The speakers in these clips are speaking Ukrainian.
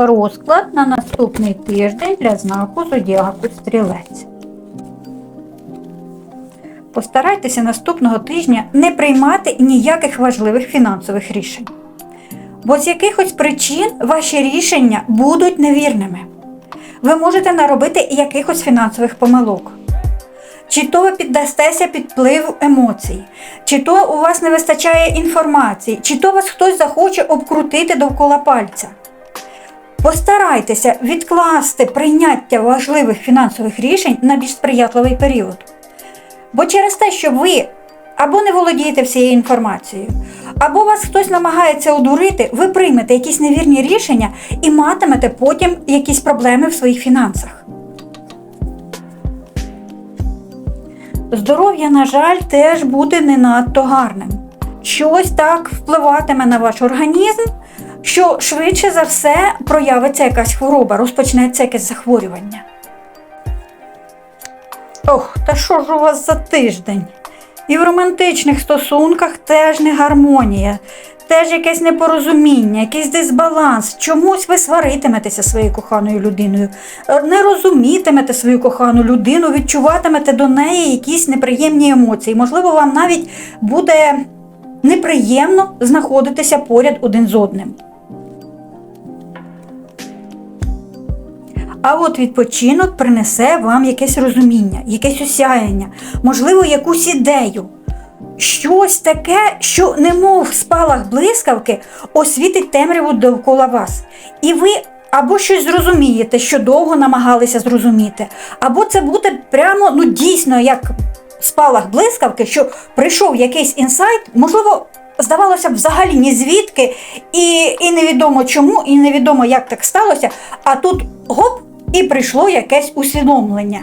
Розклад на наступний тиждень для знаку Зодіаку Стрілець. Постарайтеся наступного тижня не приймати ніяких важливих фінансових рішень. Бо з якихось причин ваші рішення будуть невірними. Ви можете наробити якихось фінансових помилок. Чи то ви піддастеся під вплив емоцій, чи то у вас не вистачає інформації, чи то вас хтось захоче обкрутити довкола пальця. Постарайтеся відкласти прийняття важливих фінансових рішень на більш сприятливий період. Бо через те, що ви або не володієте всією інформацією, або вас хтось намагається одурити, ви приймете якісь невірні рішення і матимете потім якісь проблеми в своїх фінансах. Здоров'я, на жаль, теж буде не надто гарним. Щось так впливатиме на ваш організм, що швидше за все проявиться якась хвороба, розпочнеться якесь захворювання. Ох, та що ж у вас за тиждень? І в романтичних стосунках теж не гармонія, теж якесь непорозуміння, якийсь дисбаланс. Чомусь ви сваритиметеся своєю коханою людиною, не розумітимете свою кохану людину, відчуватимете до неї якісь неприємні емоції. Можливо, вам навіть буде неприємно знаходитися поряд один з одним. А от відпочинок принесе вам якесь розуміння, якесь осяяння, можливо, якусь ідею. Щось таке, що, немов спалах блискавки, освітить темряву довкола вас. І ви або щось зрозумієте, що довго намагалися зрозуміти, або це буде прямо ну, дійсно як спалах блискавки, що прийшов якийсь інсайт, можливо, здавалося б, взагалі ні звідки, і, і невідомо чому, і невідомо, як так сталося. А тут гоп, і прийшло якесь усвідомлення.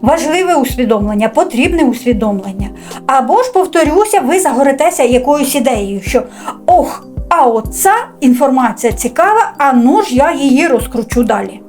Важливе усвідомлення, потрібне усвідомлення. Або ж, повторюся, ви загоритеся якоюсь ідеєю, що ох, а оця інформація цікава, а ну ж я її розкручу далі.